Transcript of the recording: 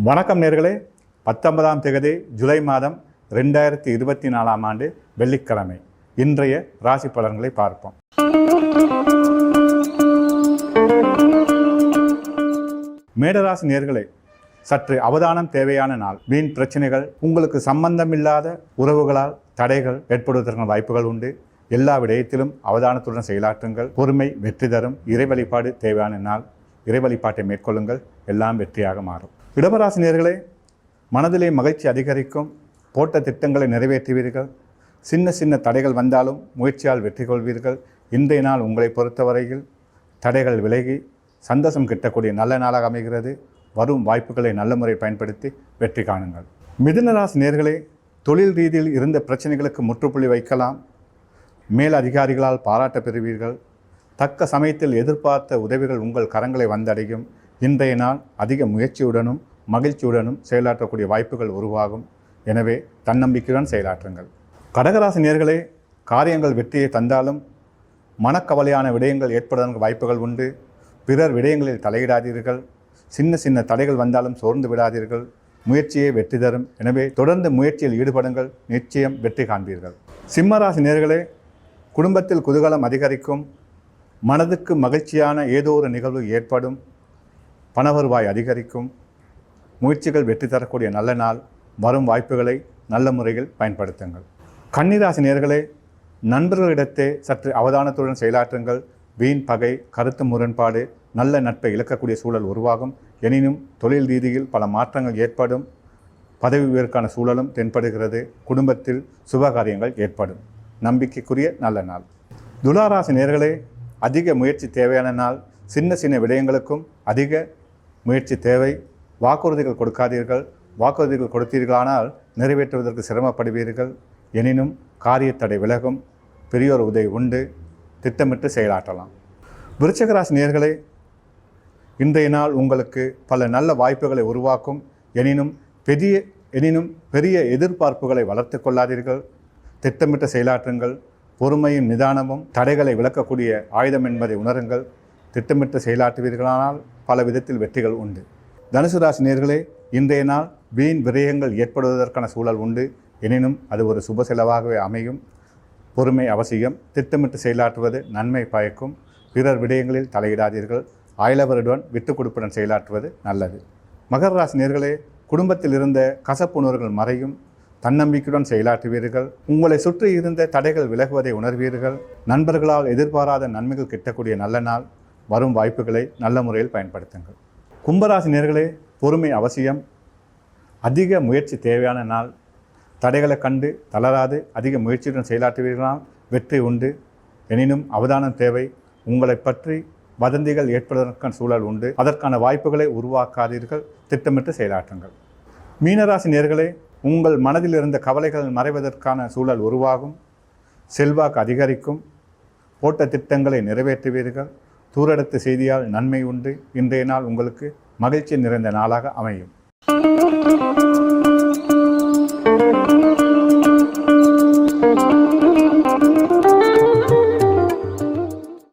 வணக்கம் நேர்களே. பத்தொன்பதாம் தேதி ஜூலை மாதம் ரெண்டாயிரத்தி இருபத்தி நாலாம் ஆண்டு வெள்ளிக்கிழமை. இன்றைய ராசி பலன்களை பார்ப்போம். மேடராசி நேர்களே சற்று அவதானம் தேவையான நாள். வீண் பிரச்சனைகள் உங்களுக்கு சம்பந்தமில்லாத உறவுகளால் தடைகள் ஏற்படுவதற்கான வாய்ப்புகள் உண்டு. எல்லா விடயத்திலும் அவதானத்துடன் செயலாற்றுங்கள். பொறுமை வெற்றி தரும். இறை வழிபாடு தேவையான நாள். இறை வழிபாட்டை மேற்கொள்ளுங்கள். எல்லாம் வெற்றியாக மாறும். இடமராசினியர்களே மனதிலே மகிழ்ச்சி அதிகரிக்கும் போட்ட திட்டங்களை நிறைவேற்றுவீர்கள். சின்ன சின்ன தடைகள் வந்தாலும் முயற்சியால் வெற்றி கொள்வீர்கள். இன்றைய நாள் உங்களை பொறுத்தவரையில் தடைகள் விலகி சந்தோஷம் கிட்டக்கூடிய நல்ல நாளாக அமைகிறது. வரும் வாய்ப்புகளை நல்ல முறை பயன்படுத்தி வெற்றி காணுங்கள். மிதுனராசி நேர்களே தொழில் ரீதியில் இருந்த பிரச்சனைகளுக்கு முற்றுப்புள்ளி வைக்கலாம். மேல் அதிகாரிகளால் பாராட்ட பெறுவீர்கள். தக்க சமயத்தில் எதிர்பார்த்த உதவிகள் உங்கள் கரங்களை வந்தடையும். இன்றைய நாள் அதிக முயற்சியுடனும் மகிழ்ச்சியுடனும் செயலாற்றக்கூடிய வாய்ப்புகள் உருவாகும். எனவே தன்னம்பிக்கையுடன் செயலாற்றுங்கள். கடகராசி நேர்களே காரியங்கள் வெற்றியை தந்தாலும் மனக்கவலையான விடயங்கள் ஏற்படுவதற்கு வாய்ப்புகள் உண்டு. பிறர் விடயங்களில் தலையிடாதீர்கள். சின்ன சின்ன தடைகள் வந்தாலும் சோர்ந்து விடாதீர்கள். முயற்சியே வெற்றி தரும். எனவே தொடர்ந்து முயற்சியில் ஈடுபடுங்கள். நிச்சயம் வெற்றி காண்பீர்கள். சிம்மராசி நேர்களே குடும்பத்தில் குதூகலம் அதிகரிக்கும். மனதுக்கு மகிழ்ச்சியான ஏதோ ஒரு நிகழ்வு ஏற்படும். பண வருவாய் அதிகரிக்கும். முயற்சிகள் வெற்றி தரக்கூடிய நல்ல நாள். வரும் வாய்ப்புகளை நல்ல முறையில் பயன்படுத்துங்கள். கன்னிராசி நேர்களே நண்பர்களிடத்தே சற்று அவதானத்துடன் செயலாற்றுங்கள். வீண் பகை கருத்து முரண்பாடு நல்ல நட்பை இழக்கக்கூடிய சூழல் உருவாகும். எனினும் தொழில் ரீதியில் பல மாற்றங்கள் ஏற்படும். பதவி உயர்வுக்கான சூழலும் தென்படுகிறது. குடும்பத்தில் சுபகாரியங்கள் ஏற்படும். நம்பிக்கைக்குரிய நல்ல நாள். துளாராசி நேர்களே அதிக முயற்சி தேவையான நாள். சின்ன சின்ன விடயங்களுக்கும் அதிக முயற்சி தேவை. வாக்குறுதிகள் கொடுக்காதீர்கள். வாக்குறுதிகள் கொடுத்தீர்களானால் நிறைவேற்றுவதற்கு சிரமப்படுவீர்கள். எனினும் காரியத்தடை விலகும். பெரியோர் உதவி உண்டு. திட்டமிட்டு செயலாற்றலாம். விருச்சகராசி நேர்களே இன்றைய நாள் உங்களுக்கு பல நல்ல வாய்ப்புகளை உருவாக்கும். எனினும் பெரிய எனினும் பெரிய எதிர்பார்ப்புகளை வளர்த்து கொள்ளாதீர்கள். திட்டமிட்ட செயலாற்றுங்கள். பொறுமையும் நிதானமும் தடைகளை விளக்கக்கூடிய ஆயுதம் என்பதை உணருங்கள். திட்டமிட்டு செயலாற்றுவீர்களானால் பல விதத்தில் வெற்றிகள் உண்டு. தனுசு ராசி நேர்களே இன்றைய நாள் வீண் விரயங்கள் ஏற்படுவதற்கான சூழல் உண்டு. எனினும் அது ஒரு சுப செலவாகவே அமையும். பொறுமை அவசியம். திட்டமிட்டு செயலாற்றுவது நன்மை பயக்கும். பிறர் விடயங்களில் தலையிடாதீர்கள். அயலவருடன் விட்டுக் கொடுப்புடன் செயலாற்றுவது நல்லது. மகர ராசி நேர்களே குடும்பத்தில் இருந்த கசப்புணர்வுகள் மறையும். தன்னம்பிக்கையுடன் செயலாற்றுவீர்கள். உங்களை சுற்றி இருந்த தடைகள் விலகுவதை உணர்வீர்கள். நண்பர்களால் எதிர்பாராத நன்மைகள் கிட்டக்கூடிய நல்ல நாள். வரும் வாய்ப்புகளை நல்ல முறையில் பயன்படுத்துங்கள். கும்பராசி நேர்களே பொறுமை அவசியம். அதிக முயற்சி தேவையான நாள். தடைகளை கண்டு தளராது அதிக முயற்சியுடன் செயலாற்றுவீர்களால் வெற்றி உண்டு. எனினும் அவதானம் தேவை. உங்களை பற்றி வதந்திகள் ஏற்படுவதற்கான சூழல் உண்டு. அதற்கான வாய்ப்புகளை உருவாக்காதீர்கள். திட்டமிட்டு செயலாற்றுங்கள். மீனராசி நேர்களே உங்கள் மனதில் இருந்த கவலைகள் மறைவதற்கான சூழல் உருவாகும். செல்வாக்கு அதிகரிக்கும். போட்ட திட்டங்களை நிறைவேற்றுவீர்கள். தூரடத்து செய்தியால் நன்மை உண்டு. இன்றைய நாள் உங்களுக்கு மகிழ்ச்சி நிறைந்த நாளாக அமையும்.